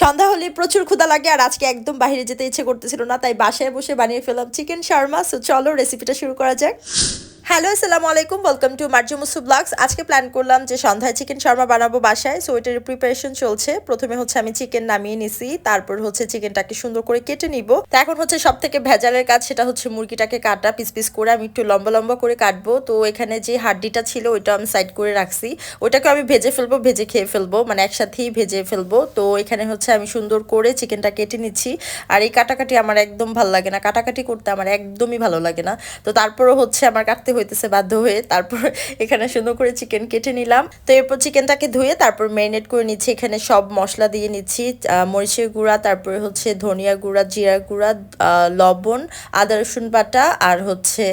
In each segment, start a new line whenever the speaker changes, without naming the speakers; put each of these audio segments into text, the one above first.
সন্ধ্যা হলে প্রচুর ক্ষুদা লাগে আর আজকে একদম বাইরে যেতে ইচ্ছে করতেছিল না, তাই বাসায় বসে বানিয়ে ফেলাম চিকেন শর্মা। সো চলো রেসিপিটা শুরু করা যাক। হ্যালো, আসসালামু আলাইকুম welcome to Marju Musu vlogs আজকে প্ল্যান করলাম যে সন্ধ্যায় চিকেন শর্মা বানাবো বাসায়। সো এটার প্রিপারেশন চলছে। প্রথমে হচ্ছে আমি চিকেন নামিয়ে নিছি, তারপর হচ্ছে চিকেনটাকে সুন্দর করে কেটে নিব। তো এখন হচ্ছে সব থেকে ভেজালের কাজ সেটা হচ্ছে মুরগিটাকে কাটা পিস পিস করে আমি একটু লম্বা লম্বা করে কাটবো। তো এখানে যে হাড্ডিটা ছিল ওইটা আমি সাইড করে রাখছি। ওইটাকে আমি ভেজে ফেলব, ভেজে খেয়ে ফেলব মানে একসাথেই ভেজে ফেলব। তো এখানে হচ্ছে আমি সুন্দর করে চিকেনটা কেটে নিচ্ছি। আর এই কাটাকাটি আমার একদম ভালো লাগে না। কাটাকাটি করতে আমার একদমই ভালো লাগে না। তো তারপরও হচ্ছে আমার কাটতে হইতেছে বাধ্য হয়ে তারপর এখানে সুন্দর করে চিকেন কেটে নিলাম। তো এরপর চিকেনটাকে ধুয়ে তারপর ম্যারিনেট করে নিচ্ছি। এখানে সব মশলা দিয়ে নিচ্ছি মরিচের গুঁড়া, তারপরে হচ্ছে ধনিয়া গুঁড়া জিরা গুঁড়া লবণ, আদা, রসুন বাটা আর হচ্ছে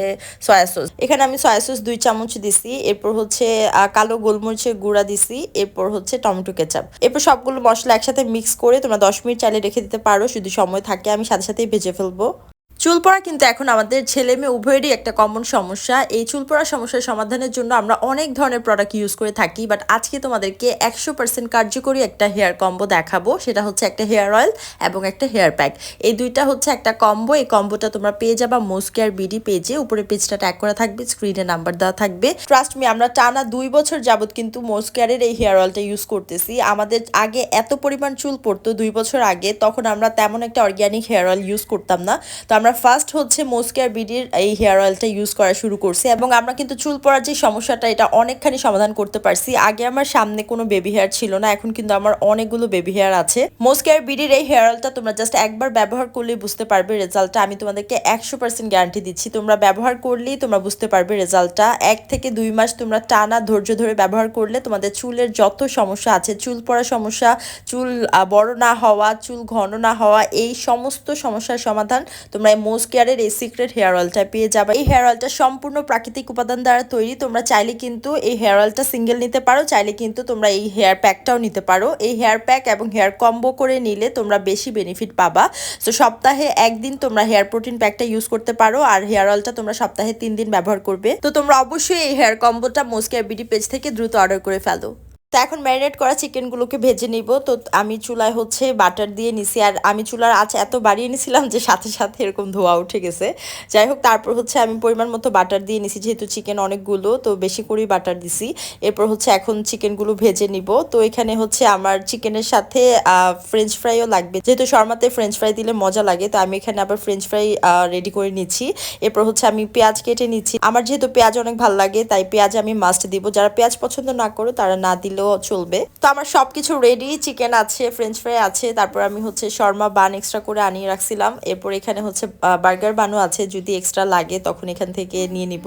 সয়া সস এখানে আমি সয়া সস দুই চামচ দিছি। এরপর হচ্ছে কালো গোলমরিচের গুঁড়া দিছি। এরপর হচ্ছে টমেটো কেচাপ। এরপর সবগুলো মশলা একসাথে মিক্স করে তোমরা দশ মিনিট চালিয়ে রেখে দিতে পারো। শুধু সময় থাকে আমি সাথে সাথেই ভেজে ফেলব। চুল পড়া কিন্তু এখন আমাদের ছেলে মেয়ে উভয়েরই একটা কমন সমস্যা। এই চুল পড়া সমস্যার সমাধানের জন্য আমরা অনেক ধরনের প্রোডাক্ট ইউজ করে থাকি বাট আজকে তোমাদেরকে একশো পার্সেন্ট কার্যকরী একটা হেয়ার কম্বো দেখাবো। সেটা হচ্ছে একটা হেয়ার অয়েল এবং একটা হেয়ার প্যাক এই দুইটা হচ্ছে একটা কম্বো এই কম্বোটা তোমরা পেয়ে যাবা মোস্কেয়ার বিডি পেজে উপরে পেজটা ট্যাগ করা থাকবে স্ক্রিনে নাম্বার দেওয়া থাকবে। ট্রাস্ট মি আমরা টানা দুই বছর যাবত কিন্তু মোস্কেয়ারের এই হেয়ার অয়েলটা ইউজ করতেছি। আমাদের আগে এত পরিমাণ চুল পড়তো দুই বছর আগে, তখন আমরা তেমন একটা অর্গ্যানিক হেয়ার অয়েল ইউজ করতাম না। তো আমরা ফার্স্ট হচ্ছে মোস্কেয়ার বিডির এই হেয়ার অয়েলটা ইউজ করা শুরু করছি এবং আমরা কিন্তু চুল পড়ার যে সমস্যাটা, এটা অনেকখানি সমাধান করতে পারছি। আগে আমার সামনে কোনো বেবি হেয়ার ছিল না, এখন কিন্তু আমার অনেকগুলো বেবি হেয়ার আছে। মোস্কেয়ার বিডির এই হেয়ার অয়েলটা তোমরা জাস্ট একবার ব্যবহার করলেই বুঝতে পারবে রেজাল্টটা আমি তোমাদেরকে একশো পার্সেন্ট গ্যারান্টি দিচ্ছি। তোমরা ব্যবহার করলেই তোমরা বুঝতে পারবে রেজাল্টটা এক থেকে দুই মাস তোমরা টানা ধৈর্য ধরে ব্যবহার করলে তোমাদের চুলের যত সমস্যা আছে, চুল পড়ার সমস্যা, চুল বড় না হওয়া, চুল ঘন না হওয়া, এই সমস্ত সমস্যার সমাধান তোমরা এই মোস কেয়ারের এই সিক্রেট হেয়ার অয়েলটা পেয়ে যাবে। এই হেয়ার অয়েলটা সম্পূর্ণ প্রাকৃতিক উপাদান দ্বারা তৈরি। তোমরা চাইলে কিন্তু এই হেয়ার অয়েলটা সিঙ্গেল নিতে পারো, চাইলে কিন্তু তোমরা এই হেয়ার প্যাকটাও নিতে পারো। এই হেয়ার প্যাক এবং হেয়ার কম্বো করে নিলে তোমরা বেশি বেনিফিট পাবা। তো সপ্তাহে একদিন তোমরা হেয়ার প্রোটিন প্যাকটা ইউজ করতে পারো আর হেয়ার অয়েলটা তোমরা সপ্তাহে তিন দিন ব্যবহার করবে। তো তোমরা অবশ্যই এই হেয়ার কম্বোটা মোস্কেয়ার বিডি পেজ থেকে দ্রুত অর্ডার করে ফেলো। এখন ম্যারিনেট করা চিকেনগুলোকে ভেজে নিব। তো আমি চুলায় হচ্ছে বাটার দিয়ে নিছি। আর আমি চুলার আঁচ এত বাড়িয়ে নিছিলাম যে সাথে সাথে এরকম ধোয়া উঠে গেছে। যাই হোক, তারপর হচ্ছে আমি পরিমাণ মতো বাটার দিয়ে নিছি, যেহেতু চিকেন অনেকগুলো, তো বেশি করেই বাটার দিছি। এরপর হচ্ছে এখন চিকেনগুলো ভেজে নিব। তো এখানে হচ্ছে আমার চিকেনের সাথে ফ্রেঞ্চ ফ্রাইও লাগবে। যেহেতু শর্মাতে ফ্রেঞ্চ ফ্রাই দিলে মজা লাগে, তো আমি এখানে আবার ফ্রেঞ্চ ফ্রাই রেডি করে নিচ্ছি। এরপর হচ্ছে আমি পেঁয়াজ কেটে নিচ্ছি। আমার যেহেতু পেঁয়াজ অনেক ভালো লাগে, তাই পেঁয়াজ আমি মাস্ট দিব। যারা পেঁয়াজ পছন্দ না করো, তারা না দিলেও চলবে। তো আমার সবকিছু রেডি চিকেন আছে ফ্রেঞ্চ ফ্রাই আছে, তারপর আমি হচ্ছে শর্মা বান এক্সট্রা করে আনিয়ে রাখছিলাম। এরপর এখানে হচ্ছে বার্গার বানও আছে, যদি এক্সট্রা লাগে তখন এখান থেকে নিয়ে নিব।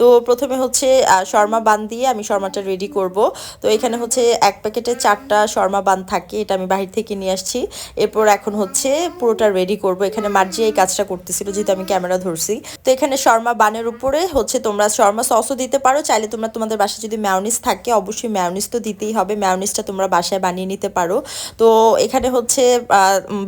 তো প্রথমে হচ্ছে শর্মা বান দিয়ে আমি শর্মাটা রেডি করব। তো এখানে হচ্ছে এক প্যাকেটে চারটা শর্মা বান থাকে, এটা আমি বাহির থেকে নিয়ে আসছি। এরপর এখন হচ্ছে পুরোটা রেডি করব। এখানে মার্জি এই কাজটা করতেছিল, যেহেতু আমি ক্যামেরা ধরছি। তো এখানে শর্মা বানের উপরে হচ্ছে তোমরা শর্মা সসও দিতে পারো। চাইলে তোমরা তোমাদের বাসায় যদি ম্যাওনিস থাকে, অবশ্যই ম্যাওনিস তো দিতেই হবে ম্যাওনিসটা তোমরা বাসায় বানিয়ে নিতে পারো। তো এখানে হচ্ছে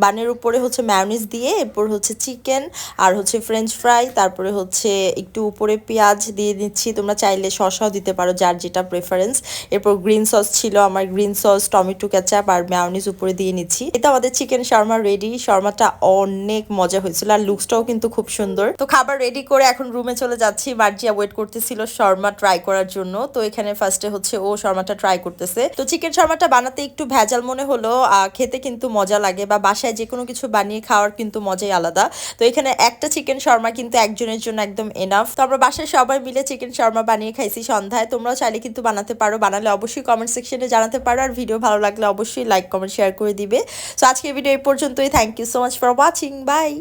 বানের উপরে হচ্ছে ম্যাওনিস দিয়ে, এরপর হচ্ছে চিকেন আর হচ্ছে ফ্রেঞ্চ ফ্রাই তারপরে হচ্ছে একটু উপরে পেঁয়াজ দিয়ে দিচ্ছি। তোমরা চাইলে শসাও দিতে পারো, যার যেটা প্রেফারেন্স এরপর গ্রিন সস ছিল আমার গ্রিন সস টমেটো কেচাপ আর ম্যাওনিস উপরে দিয়ে নিচ্ছি। এটা আমাদের চিকেন শর্মা রেডি শর্মাটা অনেক মজা হয়েছিল, আর লুকসটাও কিন্তু খুব সুন্দর। তো খাবার রেডি করে এখন রুমে চলে যাচ্ছি। মার্জিয়া ওয়েট করতেছিল শর্মা ট্রাই করার জন্য। তো এখানে ফার্স্টে হচ্ছে ও শর্মাটা ট্রাই করতেছে। তো চিকেন শর্মাটা বানাতে একটু ভেজাল মনে হলো খেতে কিন্তু মজা লাগে বা বাসায় যে কোনো কিছু বানিয়ে খাওয়ার কিন্তু মজাই আলাদা। তো এখানে একটা চিকেন শর্মা কিন্তু একজনের জন্য একদম এনাফ তো আমরা বাসায় সবাই মিলে চিকেন শর্মা বানিয়ে খাইছি সন্ধ্যায়। তোমরাও চাইলে কিন্তু বানাতে পারো। বানালে অবশ্যই কমেন্ট সেকশনে জানাতে পারো। আর ভিডিও ভালো লাগলে অবশ্যই লাইক কমেন্ট শেয়ার করে দিবে। তো আজকে ভিডিও এই পর্যন্তই। Thank you so much for watching bye